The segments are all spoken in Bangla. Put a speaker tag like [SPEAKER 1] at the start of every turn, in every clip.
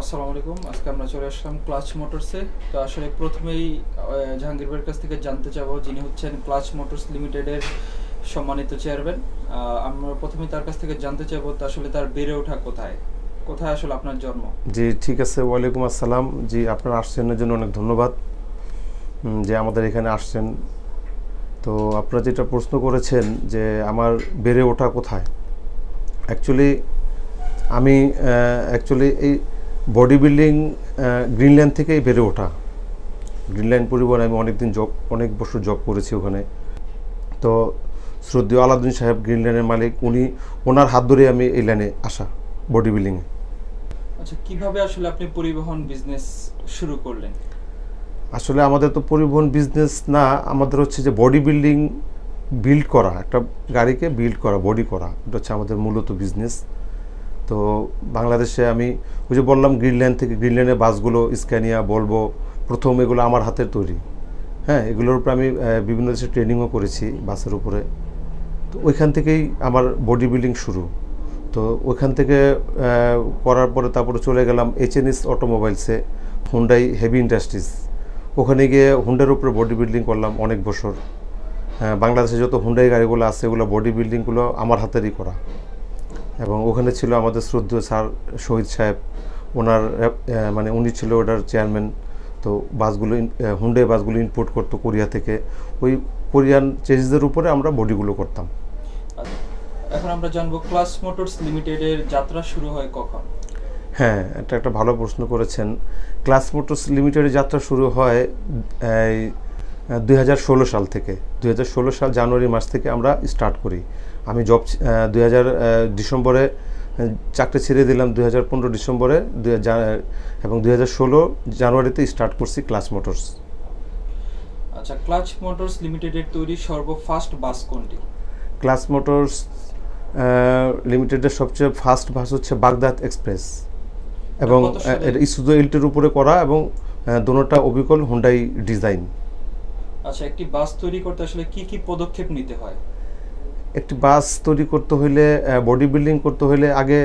[SPEAKER 1] আসসালামু আলাইকুম। আজকে আমরা চলে আসলাম ক্লাচ মোটরসে। তো আসলে প্রথমেই আহ, জাহাঙ্গীর ভাইয়ের কাছ থেকে জানতে চাবো যিনি হচ্ছেন ক্লাচ মোটরস লিমিটেডের সম্মানিত চেয়ারম্যান। আমরা প্রথমেই তার কাছ থেকে জানতে চাবো আসলে তার বেড়ে ওঠা কোথায়? কোথায় আসলে আপনার জন্ম?
[SPEAKER 2] জি ঠিক আছে। ওয়ালাইকুম আসসালাম। জি আপনারা আসছেন এর জন্য অনেক ধন্যবাদ। যে আমাদের এখানে আসছেন। তো আপনারা যেটা প্রশ্ন করেছেন যে আমার বেড়ে ওঠা কোথায়? অ্যাকচুয়ালি আমি অ্যাকচুয়ালি এই বডি বিল্ডিং গ্রিনল্যান্ড থেকেই বেড়ে ওঠা। গ্রিনল্যান্ড পরিবহনে আমি অনেক দিন জব অনেক বছর জব করেছি ওখানে। তো শ্রদ্ধেয় আলাউদ্দিন সাহেব গ্রিনল্যান্ডের মালিক উনি ওনার হাত ধরে আমি এই লাইনে আসা বডি বিল্ডিংয়ে
[SPEAKER 1] আচ্ছা কীভাবে আসলে আপনি পরিবহন বিজনেস শুরু করলেন?
[SPEAKER 2] আসলে আমাদের তো পরিবহন বিজনেস না আমাদের হচ্ছে যে বডি বিল্ডিং বিল্ড করা একটা গাড়িকে বিল্ড করা বডি করা এটা হচ্ছে আমাদের মূলত বিজনেস তো বাংলাদেশে আমি ওই যে বললাম গ্রিনল্যান্ড থেকে গ্রিনল্যান্ডের বাসগুলো স্ক্যানিয়া বলব প্রথম এগুলো আমার হাতের তৈরি। হ্যাঁ এগুলোর উপরে আমি বিভিন্ন দেশে ট্রেনিংও করেছি বাসের উপরে। তো ওইখান থেকেই আমার বডি বিল্ডিং শুরু। তো ওইখান থেকে করার পরে তারপরে চলে গেলাম এইচএনএস অটোমোবাইলসে হুন্ডাই হেভি ইন্ডাস্ট্রিজ ওখানে গিয়ে হুন্ডার উপরে বডি বিল্ডিং করলাম অনেক বছর। হ্যাঁ, বাংলাদেশে যত হুন্ডাই গাড়িগুলো আছে এগুলো বডি বিল্ডিংগুলো আমার হাতেরই করা। এবং ওখানে ছিল আমাদের শ্রদ্ধেয় স্যার শহীদ সাহেব। ওনার মানে উনি ছিল ওটার চেয়ারম্যান। তো বাসগুলো হুন্ডাই বাসগুলো ইম্পোর্ট করতো কোরিয়া থেকে। ওই কোরিয়ান চেঞ্জেসদের উপরে আমরা বডিগুলো করতাম।
[SPEAKER 1] এখন আমরা জানব ক্লাচ মোটরস লিমিটেডের যাত্রা শুরু হয় কখন?
[SPEAKER 2] হ্যাঁ এটা একটা ভালো প্রশ্ন করেছেন। ক্লাস মোটরস লিমিটেডের যাত্রা শুরু হয় এই দুই হাজার ষোলো সাল থেকে। দুই হাজার ষোলো সাল জানুয়ারি মাস থেকে আমরা স্টার্ট করি। আমি জব দুই হাজার ডিসেম্বরে চাকরি ছেড়ে দিলাম দুই হাজার পনেরো ডিসেম্বরে এবং দু হাজার ষোলো জানুয়ারিতে স্টার্ট করছি ক্লাস মোটরস
[SPEAKER 1] আচ্ছা ক্লাচ মোটরস লিমিটেডের তৈরি সর্বফাস্ট বাস কোনটি?
[SPEAKER 2] ক্লাস মোটরস লিমিটেডের সবচেয়ে ফার্স্ট বাস হচ্ছে বাগদাদ এক্সপ্রেস এবং ইসুজো এলটির উপরে করা এবং দোনোটা অবিকল হুন্ডাই ডিজাইন
[SPEAKER 1] আচ্ছা একটি বাস তৈরি করতে আসলে কি কি পদক্ষেপ নিতে হয়?
[SPEAKER 2] একটি বাস তৈরি করতে হলে বডি বিল্ডিং করতে হলে আগে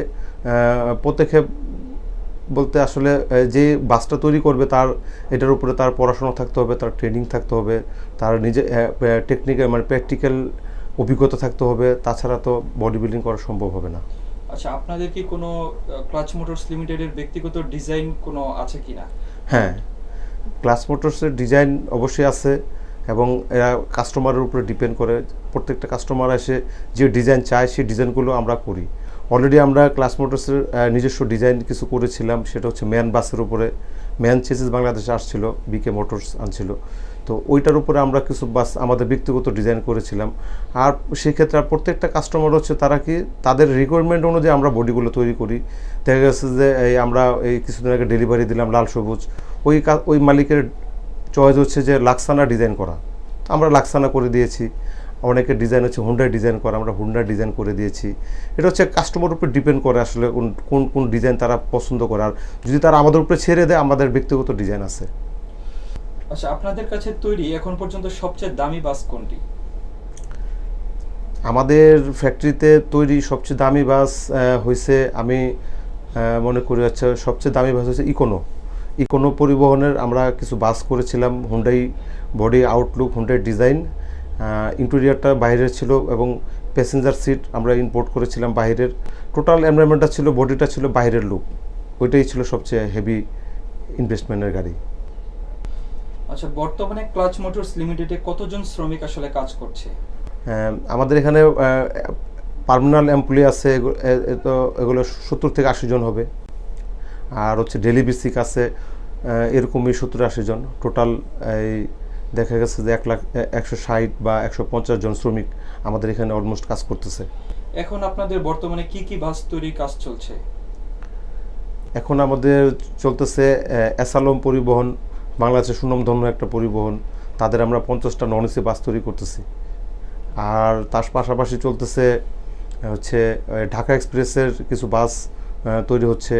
[SPEAKER 2] পদক্ষেপ বলতে আসলে যে বাসটা তৈরি করবে তার এটার উপরে তার পড়াশোনা থাকতে হবে তার ট্রেনিং থাকতে হবে তার নিজে টেকনিক্যাল মানে প্র্যাকটিক্যাল অভিজ্ঞতা থাকতে হবে তাছাড়া তো বডি বিল্ডিং করা সম্ভব হবে না।
[SPEAKER 1] আচ্ছা আপনাদের কি কোনো ক্লাচ মোটরস লিমিটেডের ব্যক্তিগত ডিজাইন কোনো আছে কি না
[SPEAKER 2] হ্যাঁ ক্লাস মোটরসের ডিজাইন অবশ্যই আছে। এবং এরা কাস্টমারের উপরে ডিপেন্ড করে। প্রত্যেকটা কাস্টমার এসে যে ডিজাইন চায়, সেই ডিজাইনগুলো আমরা করি। অলরেডি আমরা ক্লাস মোটরসের নিজস্ব ডিজাইন কিছু করেছিলাম, সেটা হচ্ছে ম্যান বাসের উপরে। ম্যান চেসিস বাংলাদেশে আসছিল বিকে মোটরস আনছিল। তো ওইটার উপরে আমরা কিছু বাস আমাদের ব্যক্তিগত ডিজাইন করেছিলাম। আর সেক্ষেত্রে আর প্রত্যেকটা কাস্টমার হচ্ছে তারা কি, তাদের রিকোয়ারমেন্ট অনুযায়ী আমরা বডিগুলো তৈরি করি। দেখা গেছে যে এই আমরা এই কিছুদিন আগে ডেলিভারি দিলাম লাল সবুজ। ওই ওই মালিকের চয়েস হচ্ছে যে লাক্সানা ডিজাইন করা। আমরা লাক্সানা করে দিয়েছি। অনেকের ডিজাইন হচ্ছে হুন্ডার ডিজাইন করা আমরা হুন্ডার ডিজাইন করে দিয়েছি। এটা হচ্ছে কাস্টমার উপর ডিপেন্ড করে আসলে কোন- কোন ডিজাইন তারা পছন্দ করে। আর যদি তারা আমাদের উপরে ছেড়ে দেয় আমাদের ব্যক্তিগত ডিজাইন আছে।
[SPEAKER 1] আচ্ছা আপনাদের কাছে তৈরি এখন পর্যন্ত সবচেয়ে দামি বাস কোনটি?
[SPEAKER 2] আমাদের ফ্যাক্টরিতে তৈরি সবচেয়ে দামি বাস হয়েছে আমি মনে করি হচ্ছে সবচেয়ে দামি বাস হচ্ছে ইকোনো ইকোনো পরিবহনের আমরা কিছু বাস করেছিলাম Hyundai body outlook Hyundai design ইন্টেরিয়ারটা বাইরের ছিল এবং প্যাসেঞ্জার সিট আমরা ইম্পোর্ট করেছিলাম বাইরের। টোটাল এনভায়রনমেন্টটা ছিল বডিটা ছিল বাইরের লুক ওইটাই ছিল সবচেয়ে হেভি ইনভেস্টমেন্টের গাড়ি।
[SPEAKER 1] আচ্ছা বর্তমানে ক্লাচ মোটরস লিমিটেডে কতজন শ্রমিক আসলে কাজ করছে?
[SPEAKER 2] আমাদের এখানে পার্মানেন্ট এমপ্লয়ি আছে তো এগুলো সত্তর থেকে আশি জন হবে। আর হচ্ছে ডেলি বেসিক আছে এরকমই সত্তর আশি জন। টোটাল এই দেখা গেছে যে এক লাখ একশো ষাট বা একশো পঞ্চাশ জন শ্রমিক আমাদের এখানে অলমোস্ট কাজ করতেছে।
[SPEAKER 1] এখন আপনাদের বর্তমানে কি কি বাস তৈরির কাজ চলছে?
[SPEAKER 2] এখন আমাদের চলতেছে অ্যাসালম পরিবহন বাংলাদেশের সুনামধন্য একটা পরিবহন। তাদের আমরা পঞ্চাশটা নন এসি বাস তৈরি করতেছি। আর তার পাশাপাশি চলতেছে হচ্ছে ঢাকা এক্সপ্রেসের কিছু বাস তৈরি হচ্ছে।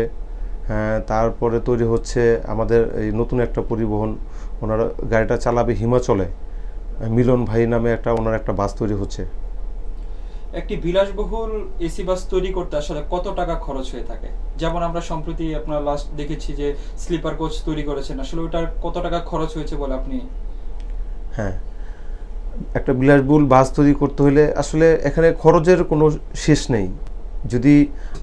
[SPEAKER 2] তারপরে তৈরি হচ্ছে আমাদের এই নতুন একটা পরিবহন। ওনারা গাড়িটা চালাবে হিমাচলে। মিলন ভাই নামে একটা ওনার একটা বাস তৈরি হচ্ছে।
[SPEAKER 1] একটি বিলাসবহুল এসি বাস তৈরি করতে আসলে কত টাকা খরচ হয়ে থাকে? যেমন আমরা সম্প্রতি আপনার লাস্ট দেখেছি যে স্লিপার কোচ তৈরি করেছেন। আসলে ওটার কত টাকা খরচ হয়েছে বলে আপনি?
[SPEAKER 2] হ্যাঁ একটা বিলাসবহুল বাস তৈরি করতে হলে আসলে এখানে খরচের কোনো শেষ নেই। যদি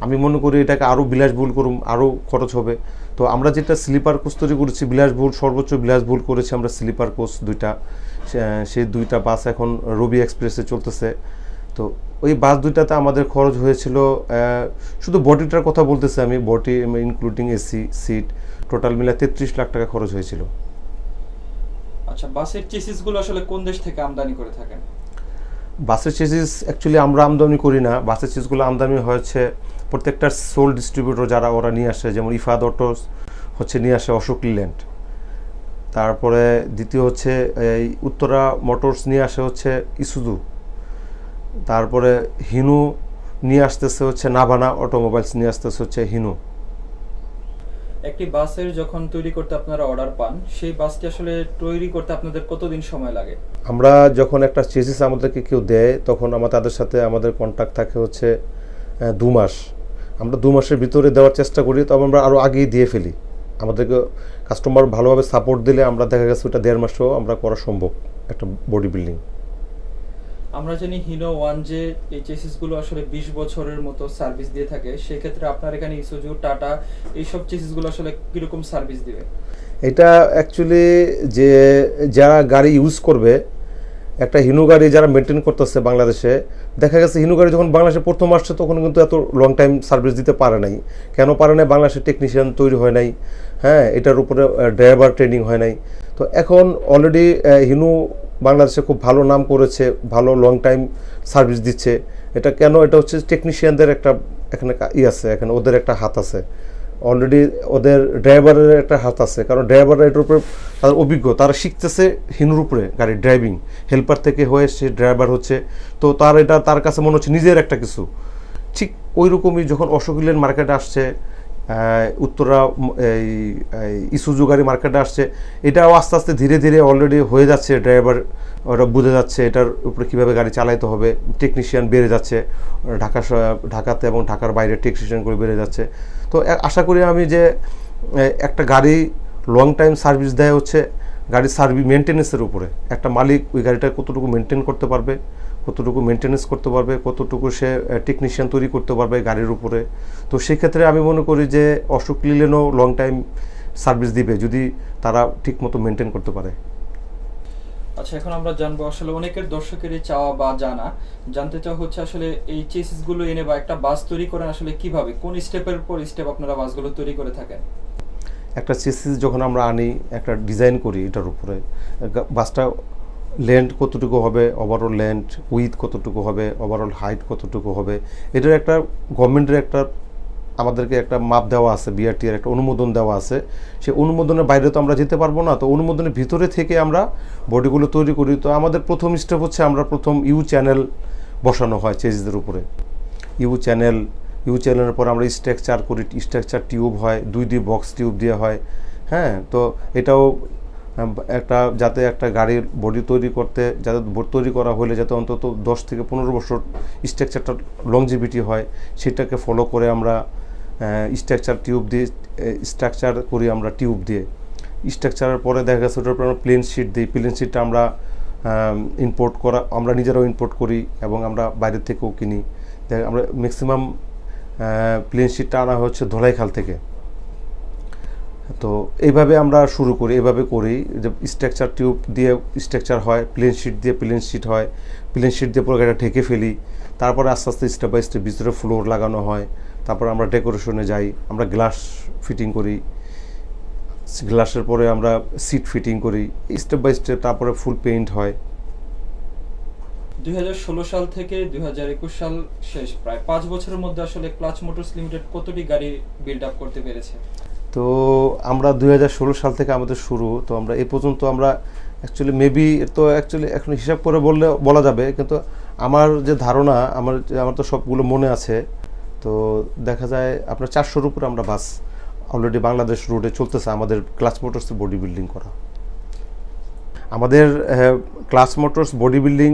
[SPEAKER 2] আমি মনে করি এটাকে আরও বিলাসবহুল করুম আরও খরচ হবে। তো আমরা যেটা স্লিপার কোচ তৈরি করেছি, বিলাসবহুল, সর্বোচ্চ বিলাসবহুল করেছি আমরা স্লিপার কোচ দুইটা। সেই দুইটা বাস এখন রবি এক্সপ্রেসে চলতেছে। তো ওই বাস দুইটাতে আমাদের খরচ হয়েছিল শুধু বডিটার কথা বলতেছি আমি, body including AC, seat total মিলে তেত্রিশ লাখ টাকা খরচ হয়েছিল।
[SPEAKER 1] আচ্ছা বাসের চেসিসগুলো আসলে কোন দেশ থেকে আমদানি করে থাকেন?
[SPEAKER 2] বাসের চেসিস অ্যাকচুয়ালি আমরা আমদানি করি না। বাসের চেসগুলো আমদানি হয়েছে প্রত্যেকটা সোল ডিস্ট্রিবিউটর যারা ওরা নিয়ে আসে, যেমন ইফাদ অটোস হচ্ছে নিয়ে আসে অশোক লিল্যান্ড। তারপরে দ্বিতীয় হচ্ছে এই উত্তরা মোটরস নিয়ে আসে হচ্ছে ইসুজু। তারপরে হিনু নিয়ে আসতেছে হচ্ছে নাভানা অটোমোবাইলস নিয়ে আসতেছে হচ্ছে হিনু।
[SPEAKER 1] একটি বাসের যখন তৈরি করতে আপনারা অর্ডার পান, সেই বাসটি আসলে তৈরি করতে আপনাদের কতদিন সময় লাগে?
[SPEAKER 2] আমরা যখন একটা চেসিস আমাদেরকে কেউ দেয়, তখন আমার তাদের সাথে আমাদের কন্ট্যাক্ট থাকে হচ্ছে দু মাস। আমরা দু মাসের ভিতরে দেওয়ার চেষ্টা করি, তবে আমরা আরও আগেই দিয়ে ফেলি। আমাদেরকে কাস্টমার ভালোভাবে সাপোর্ট দিলে আমরা দেখা গেছে ওটা দেড় মাসেও আমরা করা সম্ভব, একটা বডি বিল্ডিং
[SPEAKER 1] আমরা জানি হিনো ওয়ান যে এই চেসিসগুলো আসলে বিশ বছরের মতো সার্ভিস দিয়ে থাকে, সেক্ষেত্রে আপনার এখানে ইসুজু টাটা এইসব চেসিসগুলো আসলে কীরকম সার্ভিস দিবে?
[SPEAKER 2] এটা অ্যাকচুয়ালি যে যারা গাড়ি ইউজ করবে, একটা হিনু গাড়ি যারা মেনটেন করতেছে বাংলাদেশে, দেখা গেছে হিনু গাড়ি যখন বাংলাদেশে প্রথম আসছে তখন কিন্তু এত লং টাইম সার্ভিস দিতে পারে নাই। কেন পারে নাই? বাংলাদেশের টেকনিশিয়ান তৈরি হয় নাই। হ্যাঁ এটার উপরে ড্রাইভার ট্রেনিং হয় নাই। তো এখন অলরেডি হিনু বাংলাদেশে খুব ভালো নাম করেছে, ভালো লং টাইম সার্ভিস দিচ্ছে। এটা কেন? এটা হচ্ছে টেকনিশিয়ানদের একটা এখানে ই আছে, এখানে ওদের একটা হাত আছে। অলরেডি ওদের ড্রাইভারের একটা হাত আছে, কারণ ড্রাইভাররা এটার উপরে তাদের অভিজ্ঞ। তারা শিখতেছে হিনুর উপরে গাড়ির ড্রাইভিং হেল্পার থেকে হয়ে সে ড্রাইভার হচ্ছে। তো তার এটা, তার কাছে মনে হচ্ছে নিজের একটা কিছু। ঠিক ওই রকমই যখন অশোক মার্কেটে আসছে উত্তরা এই ইসুজু গাড়ি মার্কেটে আসছে। এটাও আস্তে আস্তে ধীরে ধীরে অলরেডি হয়ে যাচ্ছে ড্রাইভার ওরা বুঝে যাচ্ছে এটার উপরে কীভাবে গাড়ি চালাইতে হবে। টেকনিশিয়ান বেড়ে যাচ্ছে, ঢাকা ঢাকাতে এবং ঢাকার বাইরে টেকনিশিয়ানগুলো বেড়ে যাচ্ছে। তো আশা করি আমি যে একটা গাড়ি লং টাইম সার্ভিস দেয় হচ্ছে, গাড়ির সার্ভিস মেনটেন্যান্সের উপরে। একটা মালিক ওই গাড়িটা কতটুকু মেনটেন করতে পারবে কতটুকু মেনটেন্যান্স করতে পারবে কতটুকু সে টেকনিশিয়ান তৈরি করতে পারবে গাড়ির উপরে। তো সেক্ষেত্রে আমি মনে করি যে অশোক লিলেনও লং টাইম সার্ভিস দিবে যদি তারা ঠিকমতো মেনটেন করতে পারে।
[SPEAKER 1] আচ্ছা এখন আমরা জানব আসলে অনেকের দর্শকেরই চাওয়া বা জানা। জানতে চাওয়া হচ্ছে আসলে এই চেসিসগুলো এনে বা একটা বাস তৈরি করেন আসলে কীভাবে? কোন স্টেপের পর স্টেপ আপনারা বাসগুলো তৈরি করে থাকেন?
[SPEAKER 2] একটা চেসিস যখন আমরা আনি একটা ডিজাইন করি এটার উপরে বাসটা লেন্থ কতটুকু হবে ওভারঅল লেন্থ উইথ কতটুকু হবে ওভারঅল হাইট কতটুকু হবে, এটার একটা গভর্নমেন্টের একটা আমাদেরকে একটা মাপ দেওয়া আছে বিআরটি বিআরটির একটা অনুমোদন দেওয়া আছে। সেই অনুমোদনের বাইরে তো আমরা যেতে পারব না, তো অনুমোদনের ভিতরে থেকে আমরা বডিগুলো তৈরি করি। তো আমাদের প্রথম স্টেপ হচ্ছে আমরা প্রথম ইউ চ্যানেল বসানো হয় চেজিসদের উপরে। ইউ চ্যানেল ইউ চ্যানেলের পর আমরা স্ট্রাকচার করি স্ট্রাকচার টিউব হয় দুই দুই বক্স টিউব দেওয়া হয় হ্যাঁ তো এটাও একটা, যাতে একটা গাড়ির বডি তৈরি করতে, যাতে তৈরি করা হলে যাতে অন্তত দশ থেকে পনেরো বছর স্ট্রাকচারটা লংজিভিটি হয়, সেটাকে ফলো করে আমরা স্ট্রাকচার টিউব দিয়ে স্ট্রাকচার করি আমরা টিউব দিয়ে। স্ট্রাকচারের পরে দেখা গেছে ওটার উপর আমরা প্লেন শিট দিই। প্লেন শিটটা আমরা ইম্পোর্ট করা, আমরা নিজেরাও ইম্পোর্ট করি এবং আমরা বাইরের থেকেও কিনি। আমরা ম্যাক্সিমাম প্লেন শিটটা আনা হচ্ছে ধোলাইখাল থেকে। তো এইভাবে আমরা শুরু করি এভাবে করি যে স্ট্রাকচার টিউব দিয়ে স্ট্রাকচার হয় প্লেন শিট দিয়ে প্লেন শিট হয় প্লেন শিট দিয়ে পুরো গাড়িটা ঢেকে ফেলি, তারপরে আস্তে আস্তে স্টেপ বাই স্টেপ ভিতরে ফ্লোর লাগানো হয়, তারপর আমরা ডেকোরেশনে যাই, আমরা গ্লাস ফিটিং করি গ্লাসের পরে আমরা সিট ফিটিং করি স্টেপ বাই স্টেপ তারপরে ফুল পেইন্ট হয়।
[SPEAKER 1] দু হাজার ষোলো সাল থেকে দুই হাজার একুশ সাল শেষ, প্রায় পাঁচ বছরের মধ্যে আসলে ক্লাচ মোটরস লিমিটেড কতটি গাড়ি বিল্ড আপ করতে পেরেছে?
[SPEAKER 2] তো আমরা দু হাজার ষোলো সাল থেকে আমাদের শুরু, তো আমরা এ পর্যন্ত আমরা অ্যাকচুয়ালি মেবি তো অ্যাকচুয়ালি এখন হিসাব করে বললে, বলা যাবে, কিন্তু আমার যে ধারণা, আমার আমার তো সবগুলো মনে আছে, তো দেখা যায় আপনার চারশোর উপরে আমরা বাস অলরেডি বাংলাদেশ রোডে চলতেছে, আমাদের ক্লাস মোটরস বডি বিল্ডিং করা। আমাদের ক্লাস মোটরস বডি বিল্ডিং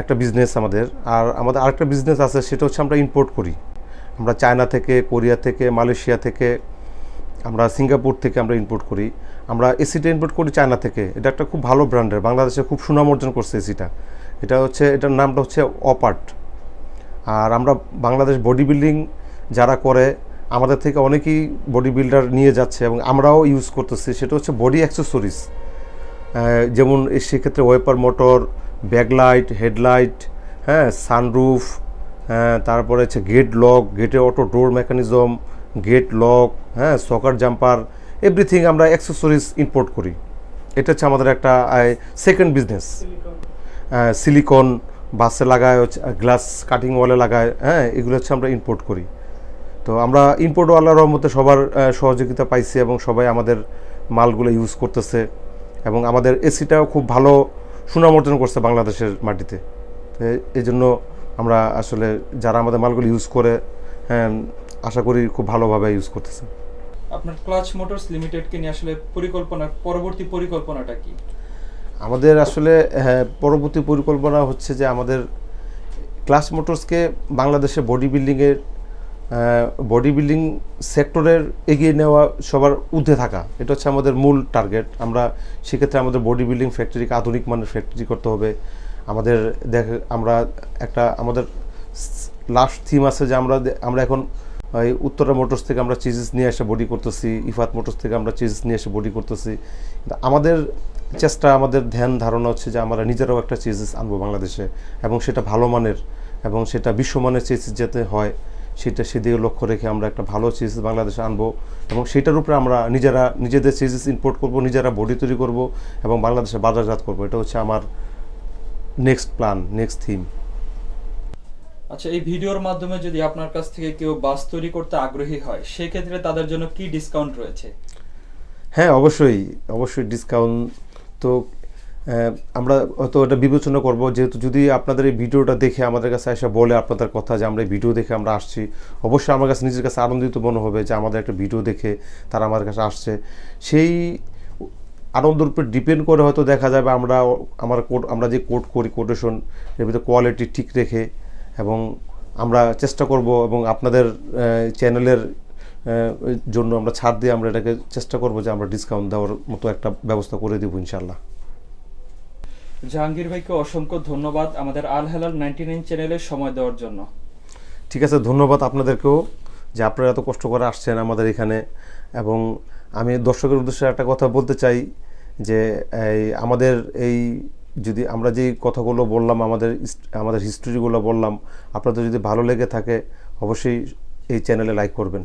[SPEAKER 2] একটা বিজনেস আমাদের, আর আমাদের আরেকটা বিজনেস আছে, সেটা হচ্ছে আমরা ইম্পোর্ট করি। আমরা চায়না থেকে কোরিয়া থেকে মালয়েশিয়া থেকে আমরা সিঙ্গাপুর থেকে আমরা ইম্পোর্ট করি। আমরা এসিটা ইম্পোর্ট করি চায়না থেকে। এটা একটা খুব ভালো ব্র্যান্ডের। বাংলাদেশে খুব সুনাম অর্জন করছে এসিটা এটা হচ্ছে, এটার নামটা হচ্ছে অপার্ট আর আমরা বাংলাদেশ বডি বিল্ডিং যারা করে, আমাদের থেকে অনেকেই বডি বিল্ডার নিয়ে যাচ্ছে এবং আমরাও ইউজ করতেছি। সেটা হচ্ছে বডি অ্যাক্সেসরিজ যেমন সেক্ষেত্রে ওয়েপার মোটর ব্যাকলাইট হেডলাইট হ্যাঁ সানরুফ হ্যাঁ তারপরে হচ্ছে গেট লক গেটে auto door mechanism gate lock হ্যাঁ সকার জাম্পার এভরিথিং আমরা অ্যাক্সেসরিজ ইম্পোর্ট করি। এটা হচ্ছে আমাদের একটা সেকেন্ড বিজনেস সিলিকন বাসে লাগায় হচ্ছে গ্লাস কাটিং ওয়ালে লাগায় হ্যাঁ এগুলো হচ্ছে আমরা ইম্পোর্ট করি। তো আমরা ইম্পোর্টওয়ালার রহমতে সবার সহযোগিতা পাইছি এবং সবাই আমাদের মালগুলো ইউজ করতেছে এবং আমাদের এসিটাও খুব ভালো সুনাম অর্জন করছে বাংলাদেশের মাটিতে। এই জন্য আমরা আসলে যারা আমাদের মালগুলো ইউজ করে হ্যাঁ আশা করি খুব ভালোভাবে ইউজ করতেছে।
[SPEAKER 1] আপনার ক্লাচ মোটরস লিমিটেডকে নিয়ে আসলে পরিকল্পনা পরবর্তী পরিকল্পনাটা কি?
[SPEAKER 2] আমাদের আসলে হ্যাঁ, পরবর্তী পরিকল্পনা হচ্ছে যে আমাদের ক্লাস মোটরসকে বাংলাদেশে বডি বিল্ডিংয়ের বডি বিল্ডিং সেক্টরের এগিয়ে নেওয়া সবার ঊর্ধ্বে থাকা। এটা হচ্ছে আমাদের মূল টার্গেট আমরা সেক্ষেত্রে আমাদের বডি বিল্ডিং ফ্যাক্টরিকে আধুনিক মানের ফ্যাক্টরি করতে হবে। আমাদের দেখ আমরা একটা আমাদের লাস্ট থিম আছে যে আমরা আমরা এখন এই উত্তরা মোটরস থেকে আমরা চিজেস নিয়ে এসে বডি করতেছি, ইফাত মোটরস থেকে আমরা চিজেস নিয়ে এসে বডি করতেছি। আমাদের চেষ্টা, আমাদের ধ্যান, ধারণা হচ্ছে যে আমরা নিজেরাও একটা চিজেস আনব বাংলাদেশে এবং সেটা ভালো মানের এবং সেটা বিশ্বমানের চিজেস যাতে হয়, সেটা সেদিকে লক্ষ্য রেখে আমরা একটা ভালো চিজেস বাংলাদেশে আনব এবং সেটার উপরে আমরা নিজেরা, নিজেদের চিজেস ইম্পোর্ট করব, নিজেরা বডি তৈরি করব এবং বাংলাদেশে বাজারজাত করব। এটা হচ্ছে আমার নেক্সট প্ল্যান নেক্সট থিম
[SPEAKER 1] আচ্ছা এই ভিডিওর মাধ্যমে যদি আপনার কাছ থেকে কেউ বাস তৈরি করতে আগ্রহী হয়, সেক্ষেত্রে তাদের জন্য কি ডিসকাউন্ট রয়েছে?
[SPEAKER 2] হ্যাঁ অবশ্যই অবশ্যই ডিসকাউন্ট তো আমরা হয়তো এটা বিবেচনা করব, যেহেতু যদি আপনাদের এই ভিডিওটা দেখে আমাদের কাছে এসে বলে আপনাদের কথা যে আমরা এই ভিডিও দেখে আমরা আসছি, অবশ্যই আমার কাছে নিজের কাছে আনন্দিত মনে হবে যে আমাদের একটা ভিডিও দেখে তারা আমাদের কাছে আসছে। সেই আনন্দের উপর ডিপেন্ড করে হয়তো দেখা যাবে আমরা, আমার কোড আমরা যে কোড করি কোটেশন এর ভিতরে কোয়ালিটি ঠিক রেখে এবং আমরা চেষ্টা করব এবং আপনাদের চ্যানেলের জন্য আমরা ছাড় দিয়ে আমরা এটাকে চেষ্টা করব যে আমরা ডিসকাউন্ট দেওয়ার মতো একটা ব্যবস্থা করে দেবো ইনশাল্লাহ
[SPEAKER 1] জাহাঙ্গীর ভাইকে অসংখ্য ধন্যবাদ আমাদের আল হেলাল নাইনটি নাইন চ্যানেলে সময় দেওয়ার জন্য।
[SPEAKER 2] ঠিক আছে ধন্যবাদ আপনাদেরকেও যে আপনারা এত কষ্ট করে আসছেন আমাদের এখানে এবং আমি দর্শকের উদ্দেশ্যে একটা কথা বলতে চাই যে আমাদের এই যদি আমরা যেই কথাগুলো বললাম, আমাদের আমাদের হিস্ট্রিগুলো বললাম, আপনাদের যদি ভালো লেগে থাকে, অবশ্যই এই চ্যানেলে লাইক করবেন।